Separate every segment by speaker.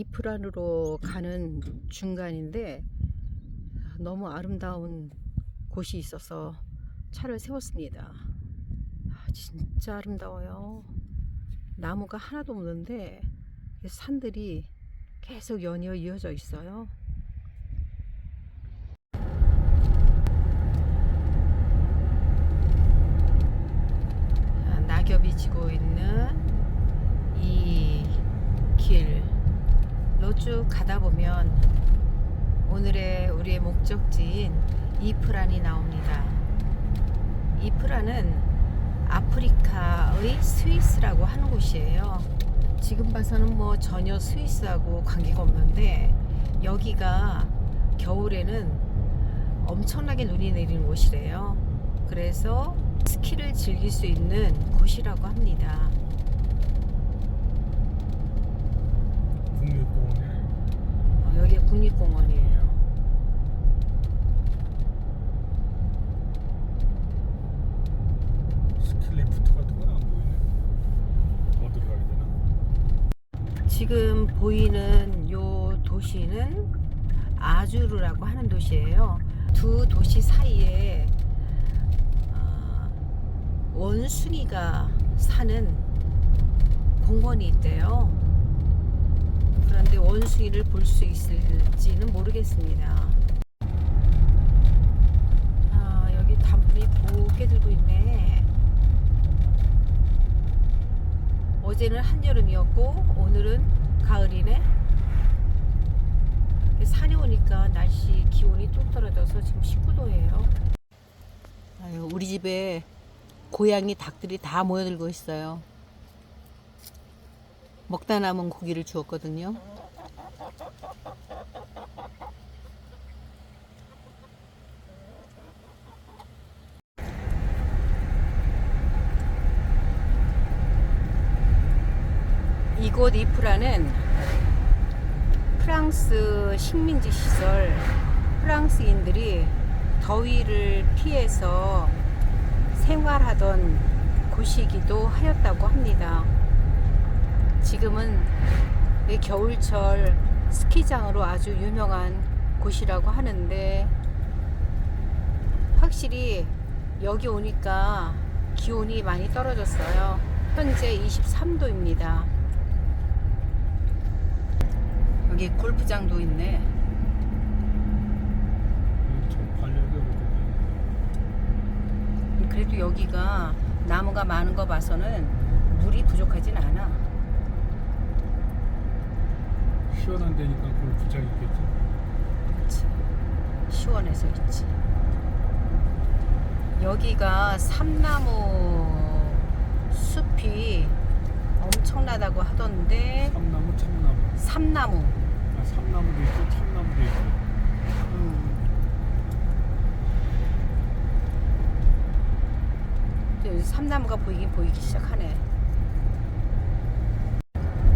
Speaker 1: 이프란으로 가는 중간인데 너무 아름다운 곳이 있어서 차를 세웠습니다. 아, 진짜 아름다워요. 나무가 하나도 없는데 산들이 계속 연이어 이어져 있어요. 아, 낙엽이 지고 있는 이 길로 쭉 가다 보면 오늘의 우리의 목적지인 이프란이 나옵니다. 이프란은 아프리카의 스위스라고 하는 곳이에요. 지금 봐서는 뭐 전혀 스위스하고 관계가 없는데 여기가 겨울에는 엄청나게 눈이 내리는 곳이래요. 그래서 스키를 즐길 수 있는 곳이라고 합니다.
Speaker 2: 국립공원에
Speaker 1: 어, 여기가 국립공원이에요.
Speaker 2: 스킬리프트 같은 건 안 보이네. 더 들어가야 되나?
Speaker 1: 지금 보이는 요 도시는 아주르라고 하는 도시예요. 두 도시 사이에 어, 원숭이가 사는 공원이 있대요. 그런데 원숭이를 볼 수 있을지는 모르겠습니다. 아, 여기 단풍이 곱게 들고 있네. 어제는 한여름이었고 오늘은 가을이네. 산에 오니까 날씨 기온이 뚝 떨어져서 지금 19도예요. 아유, 우리 집에 고양이 닭들이 다 모여들고 있어요. 먹다 남은 고기를 주었거든요. 이곳 이프라는 프랑스 식민지 시절 프랑스인들이 더위를 피해서 생활하던 곳이기도 하였다고 합니다. 지금은 이 겨울철 스키장으로 아주 유명한 곳이라고 하는데 확실히 여기 오니까 기온이 많이 떨어졌어요. 현재 23도입니다. 여기 골프장도 있네.
Speaker 2: 어렵거든.
Speaker 1: 그래도 여기가 나무가 많은 거 봐서는 물이 부족하진 않아.
Speaker 2: 시원한 데니까 골프장 있겠지.
Speaker 1: 그치. 시원해서 있지. 여기가 삼나무 숲이 엄청나다고 하던데
Speaker 2: 참나무, 참나무.
Speaker 1: 삼나무.
Speaker 2: 아, 삼나무도 있고 참나무도 있고.
Speaker 1: 음. 삼나무가 보이긴 보이기 시작하네.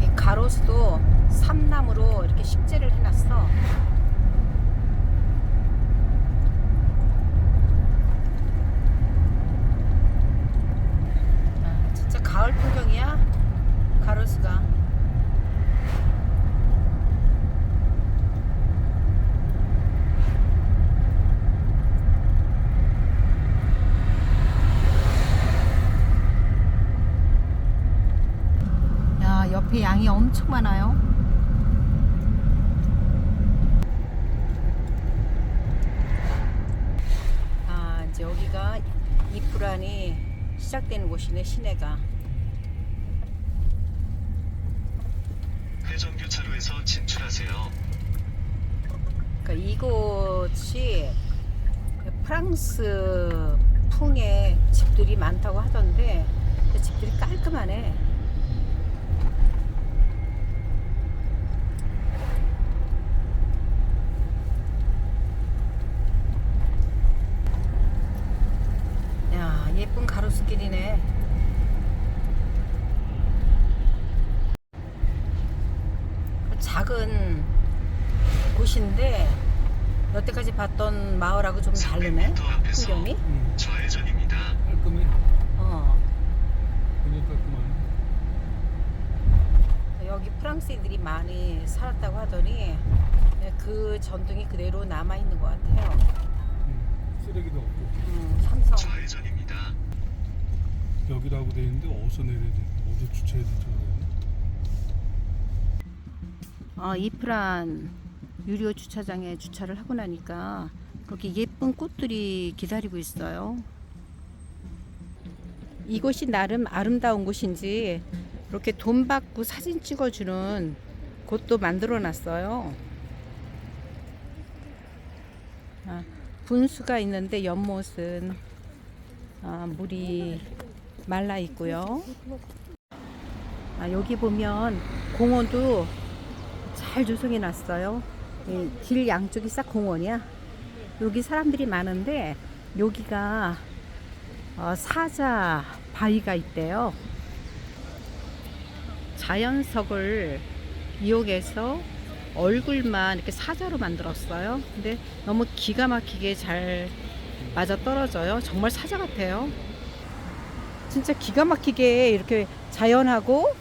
Speaker 1: 이 가로수도 삼나무로 이렇게 식재를 해놨어. 아, 진짜 가을 풍경이야. 가로수가. 야, 옆에 양이 엄청 많아요. 아, 이제 여기가 이프란이 시작되는 곳이네, 시내가.
Speaker 3: 회전교차로에서 진출하세요.
Speaker 1: 그러니까 이곳이 프랑스 풍의 집들이 많다고 하던데 집들이 깔끔하네. 야 예쁜 가로수길이네. 작은 곳인데 여태까지 봤던 마을하고 좀 다르네
Speaker 3: 300m 앞에서
Speaker 1: 풍경이.
Speaker 2: 음,
Speaker 3: 좌회전입니다.
Speaker 2: 깔끔해.
Speaker 1: 어
Speaker 2: 그냥 깔끔하네.
Speaker 1: 여기 프랑스인들이 많이 살았다고 하더니 네, 그 전통이 그대로 남아 있는 것 같아요.
Speaker 2: 음, 쓰레기도 없고
Speaker 1: 음, 삼성.
Speaker 3: 좌회전입니다.
Speaker 2: 여기라고 돼 있는데 어디서 내려야 돼? 어디 주차해야 될지 모르겠네.
Speaker 1: 어, 이프란 유료 주차장에 주차를 하고 나니까 그렇게 예쁜 꽃들이 기다리고 있어요. 이곳이 나름 아름다운 곳인지 이렇게 돈 받고 사진 찍어주는 곳도 만들어 놨어요. 아, 분수가 있는데 연못은 아, 물이 말라 있고요. 아, 여기 보면 공원도 잘 조성해 놨어요. 이길 양쪽이 싹 공원이야. 여기 사람들이 많은데 여기가 어, 사자 바위가 있대요. 자연석을 이용해서 얼굴만 이렇게 사자로 만들었어요. 근데 너무 기가 막히게 잘 맞아 떨어져요. 정말 사자 같아요. 진짜 기가 막히게 이렇게 자연하고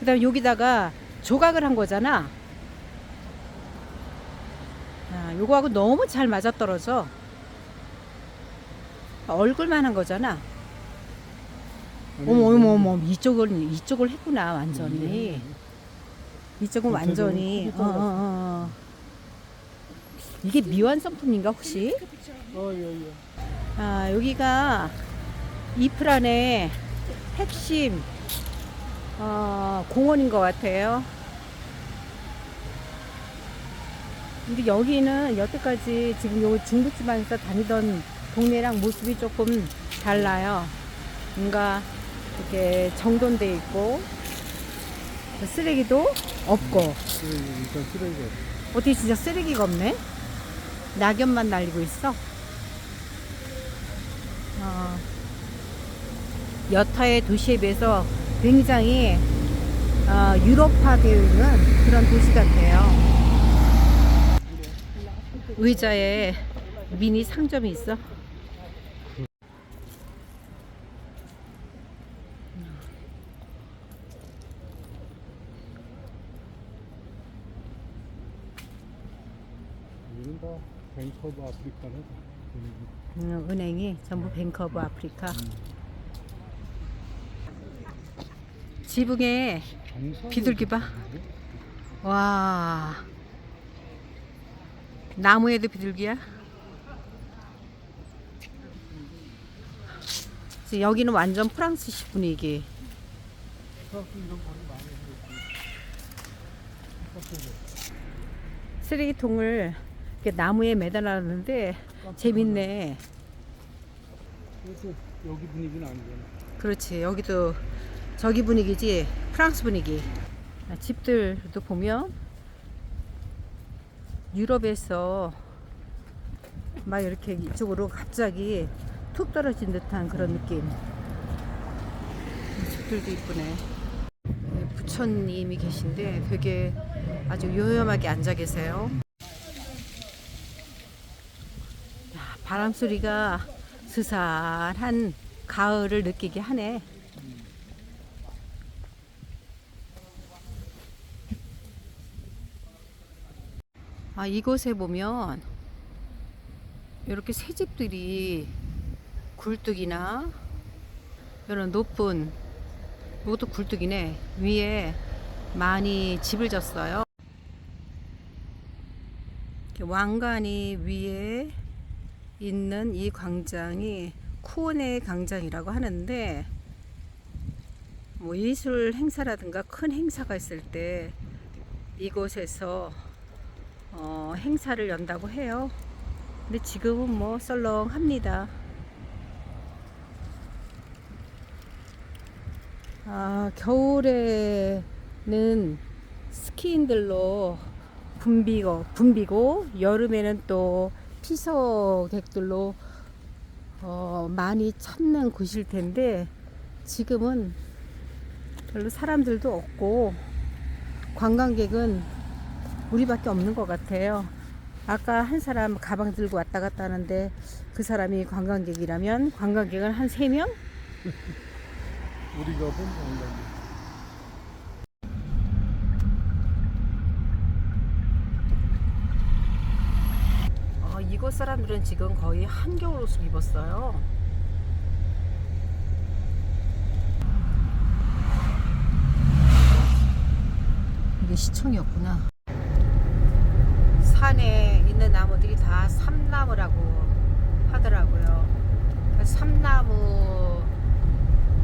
Speaker 1: 그다음 여기다가 조각을 한 거잖아. 아, 요거하고 너무 잘 맞아 떨어져. 얼굴만 한 거잖아. 어머 어머 어머 이쪽을 이쪽을 했구나 완전히. 이쪽은 완전히. 어, 어, 어, 어. 이게 미완성품인가 혹시?
Speaker 2: 어, 예, 예.
Speaker 1: 아 여기가 이프란의 핵심 어, 공원인 것 같아요. 근데 여기는 여태까지 지금 요 중부지방에서 다니던 동네랑 모습이 조금 달라요. 뭔가 이렇게 정돈돼 있고 쓰레기도 없고
Speaker 2: 쓰레기, 일단 쓰레기가 없어.
Speaker 1: 어떻게 진짜 쓰레기가 없네? 낙엽만 날리고 있어. 어, 여타의 도시에 비해서 굉장히 어, 유럽화되어 있는 그런 도시 같아요. 의자에 미니 상점이 있어.
Speaker 2: 여기는 다 뱅커브 아프리카네.
Speaker 1: 음, 은행이 전부 뱅크 오브 아프리카. 지붕에
Speaker 2: 정상
Speaker 1: 비둘기 봐. 와. 나무에도 비둘기야? 여기는 완전 프랑스식 분위기. 쓰레기통을 이렇게 나무에 매달았는데 재밌네.
Speaker 2: 그래서 여기 분위기는 아니잖아.
Speaker 1: 그렇지. 여기도 저기 분위기지. 프랑스 분위기. 아, 집들도 보면 유럽에서 막 이렇게 이쪽으로 갑자기 툭 떨어진 듯한 그런 느낌. 집들도 이쁘네. 네, 부처님이 계신데 되게 아주 요염하게 앉아 계세요. 야, 바람 소리가 스산한 가을을 느끼게 하네. 아, 이곳에 보면 이렇게 새 집들이 굴뚝이나 이런 높은 이것도 굴뚝이네 위에 많이 집을 졌어요. 왕관이 위에 있는 이 광장이 쿠오네 광장이라고 하는데 뭐 예술 행사라든가 큰 행사가 있을 때 이곳에서 어, 행사를 연다고 해요. 근데 지금은 뭐 썰렁합니다. 아, 겨울에는 스키인들로 붐비고, 붐비고, 여름에는 또 피서객들로 어, 많이 찾는 곳일 텐데, 지금은 별로 사람들도 없고, 관광객은 우리밖에 없는 것 같아요. 아까 한 사람 가방 들고 왔다 갔다 하는데 그 사람이 관광객이라면 관광객은 한 세 명?
Speaker 2: 우리가 본 관광객.
Speaker 1: 어, 이곳 사람들은 지금 거의 한겨울 옷을 입었어요. 이게 시청이었구나. 산에 있는 나무들이 다 삼나무라고 하더라고요. 그 삼나무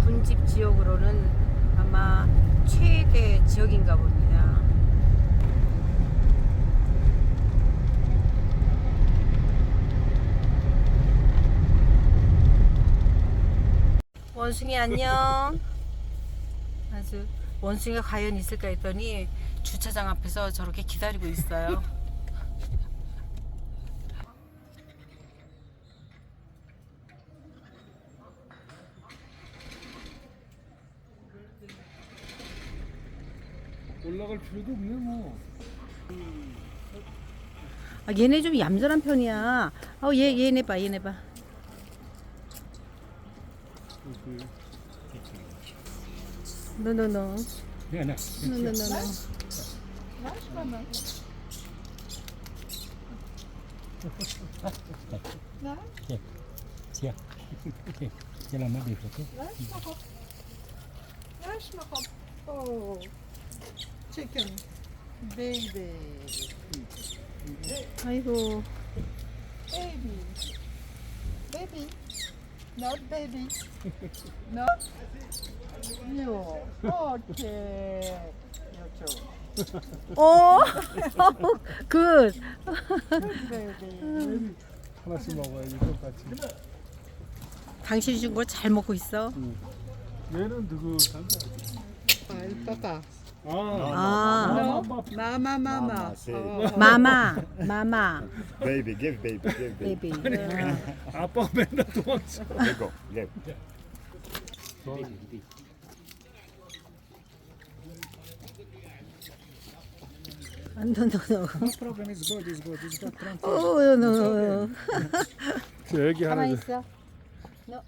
Speaker 1: 군집 지역으로는 아마 최대 지역인가 봅니다. 원숭이 안녕. 아주 원숭이가 과연 있을까 했더니 주차장 앞에서 저렇게 기다리고 있어요.
Speaker 2: 올라갈 필요도 없네 뭐.
Speaker 1: 아, 얘네 좀 얌전한 편이야. 어, 얘 얘네 봐, 얘네 봐.
Speaker 2: 여기.
Speaker 1: 노노노.
Speaker 2: 야, 나.
Speaker 1: 노노노노.
Speaker 2: Tiens. Tiens la main des photos.
Speaker 4: Weź ma hop. Oh, chicken, baby,
Speaker 1: 아이고.
Speaker 4: baby, baby, not baby, not you. Okay, you too.
Speaker 1: 오! 굿.
Speaker 4: Good baby.
Speaker 2: 하나씩 먹어야지 똑같이.
Speaker 1: 당신이 준걸잘 먹고 있어.
Speaker 2: 얘는 느긋한 거.
Speaker 4: Alpaca.
Speaker 2: 아.
Speaker 1: 아.
Speaker 4: No, mama, mama.
Speaker 5: say.
Speaker 4: Oh.
Speaker 1: 마마, 마마,
Speaker 5: Baby, give baby, give baby.
Speaker 1: 베이비.
Speaker 2: 아빠 맨날 도망쳐.
Speaker 5: Let go, give.
Speaker 1: 노노노.
Speaker 5: problem is good, is good, is good. Tranquil.
Speaker 1: 오, 노노노.
Speaker 2: 저 애기 하나.
Speaker 1: 가만히
Speaker 2: 줘.
Speaker 1: 있어.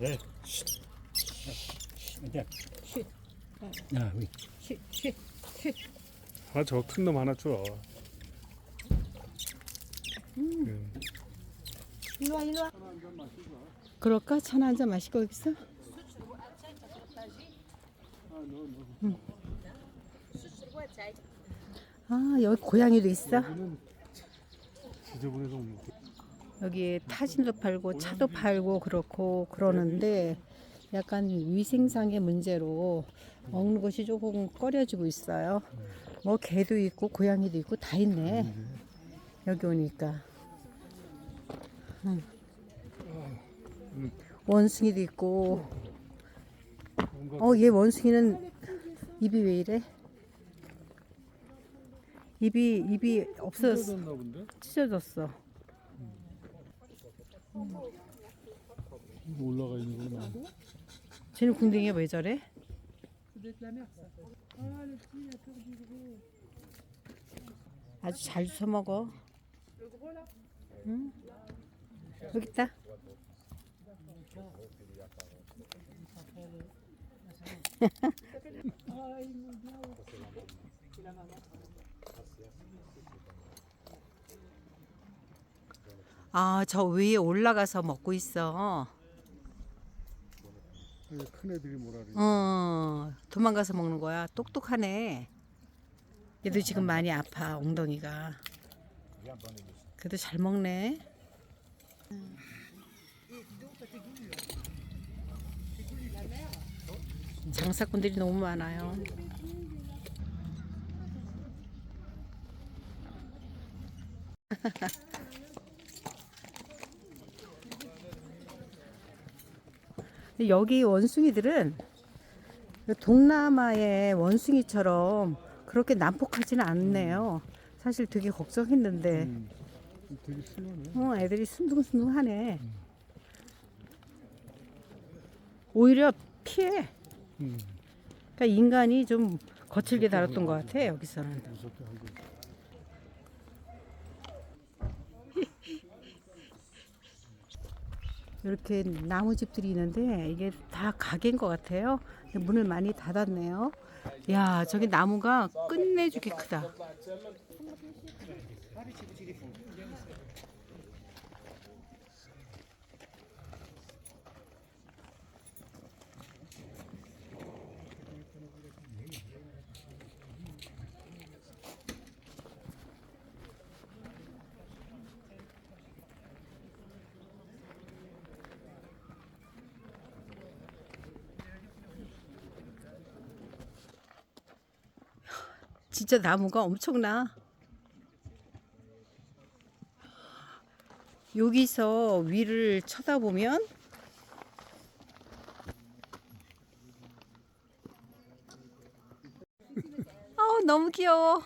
Speaker 5: Hey,
Speaker 2: 야, 위.
Speaker 1: 쉿, 쉿, 쉿.
Speaker 2: 아, 저 큰 놈 하나 줘. 음.
Speaker 1: 일로 와, 일로 와. 그럴까? 차나 한잔 마시고 여기서? 응. 아, 여기 고양이도 있어?
Speaker 2: 지저분해서.
Speaker 1: 여기 타진도 팔고 차도 팔고 그렇고 그러는데 약간 위생상의 문제로 먹는 것이 조금 꺼려지고 있어요. 뭐 개도 있고 고양이도 있고 다 있네. 여기 오니까. 응. 원숭이도 있고. 어, 얘 원숭이는 입이 왜 이래? 입이 입이 없어졌어. 찢어졌어.
Speaker 2: 올라가 있는 거구나.
Speaker 1: 쟤는 궁뎅이가 왜 저래? 아주 잘 주워 먹어. 응? 여기 있다. 아, 저 위에 올라가서 먹고 있어.
Speaker 2: 여기 큰 애들이 뭐라 그래.
Speaker 1: 어, 도망가서 먹는 거야. 똑똑하네. 얘도 지금 많이 아파, 엉덩이가. 그래도 잘 먹네. 장사꾼들이 너무 많아요. 근데 여기 원숭이들은 동남아의 원숭이처럼 그렇게 난폭하지는 않네요. 사실 되게 걱정했는데,
Speaker 2: 음. 되게.
Speaker 1: 어, 애들이 순둥순둥하네. 오히려 피해.
Speaker 2: 음.
Speaker 1: 그러니까 인간이 좀 거칠게 다뤘던 것 같아 여기서는.
Speaker 2: 무섭게 하고.
Speaker 1: 이렇게 나무집들이 있는데 이게 다 가게인 것 같아요. 문을 많이 닫았네요. 야, 저기 나무가 끝내주게 크다. 진짜 나무가 엄청나. 여기서 위를 쳐다보면 어 너무 귀여워.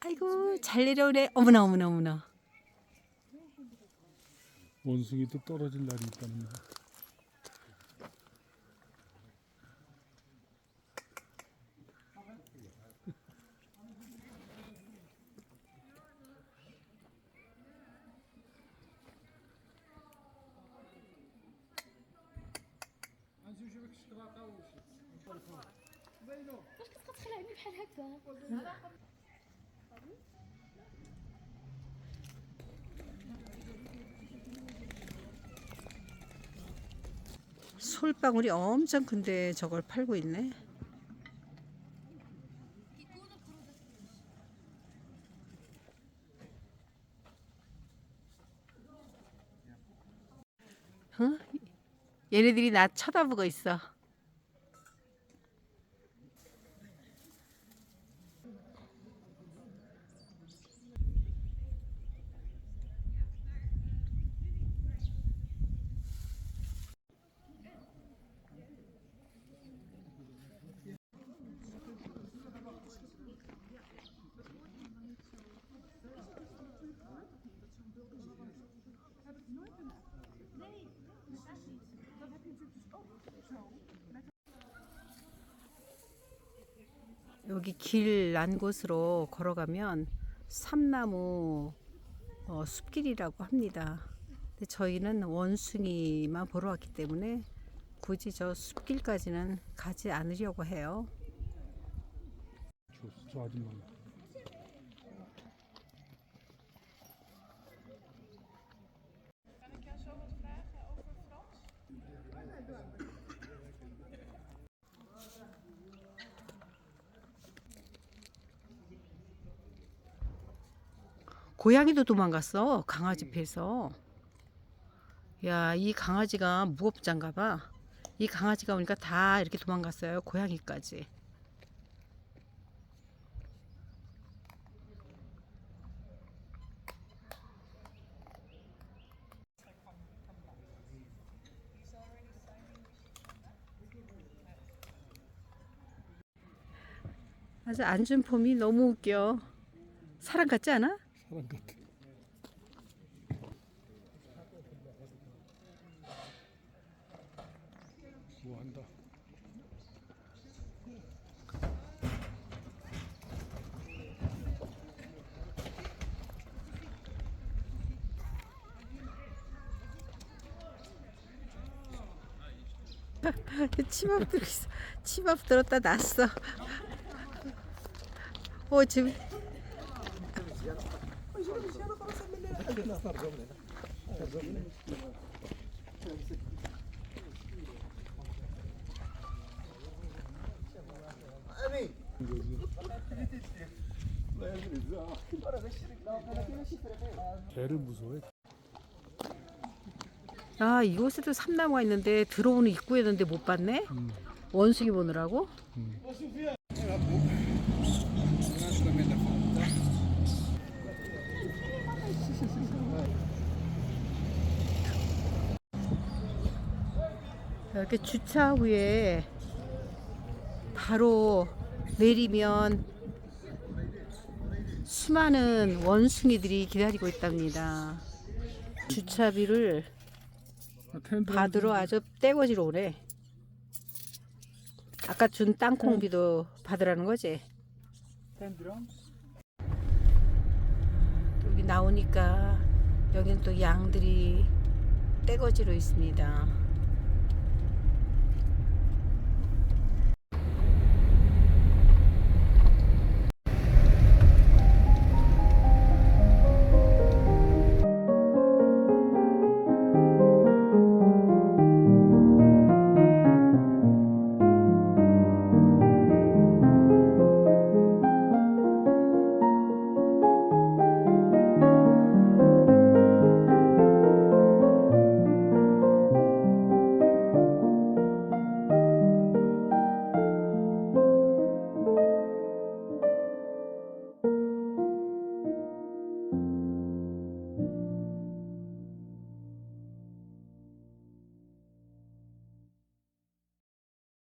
Speaker 1: 아이고 잘 내려오네. 어머나 어머나 어머나.
Speaker 2: 원숭이도 떨어질 날이 있다는 거.
Speaker 6: خلعني بحال هكا
Speaker 1: 솔방울이 엄청 큰데 저걸 팔고 있네. 어? 얘네들이 나 쳐다보고 있어. 여기 길 난 곳으로 걸어가면 삼나무 어, 숲길이라고 합니다. 근데 저희는 원숭이만 보러 왔기 때문에 굳이 저 숲길까지는 가지 않으려고 해요.
Speaker 2: 저, 저 아줌마.
Speaker 1: 고양이도 도망갔어. 강아지 패서. 야, 이 강아지가 무법자인가 봐. 이 강아지가 오니까 다 이렇게 도망갔어요. 고양이까지. 아주 앉은 폼이 너무 웃겨. 사람 같지 않아?
Speaker 2: 사람 같아. 뭐 한다.
Speaker 1: 치밥 들어 있어. 치밥 들었다 놨어. 어 지금
Speaker 2: 개를 무서워해.
Speaker 1: 아 이곳에도 삼나무가 있는데 들어오는 입구였는데 못 봤네. 원숭이 보느라고. 이렇게 주차 후에 바로 내리면 수많은 원숭이들이 기다리고 있답니다. 주차비를 받으러 아주 떼거지로 오래. 아까 준 땅콩비도 받으라는 거지. 여기 나오니까 여기는 또 양들이 떼거지로 있습니다.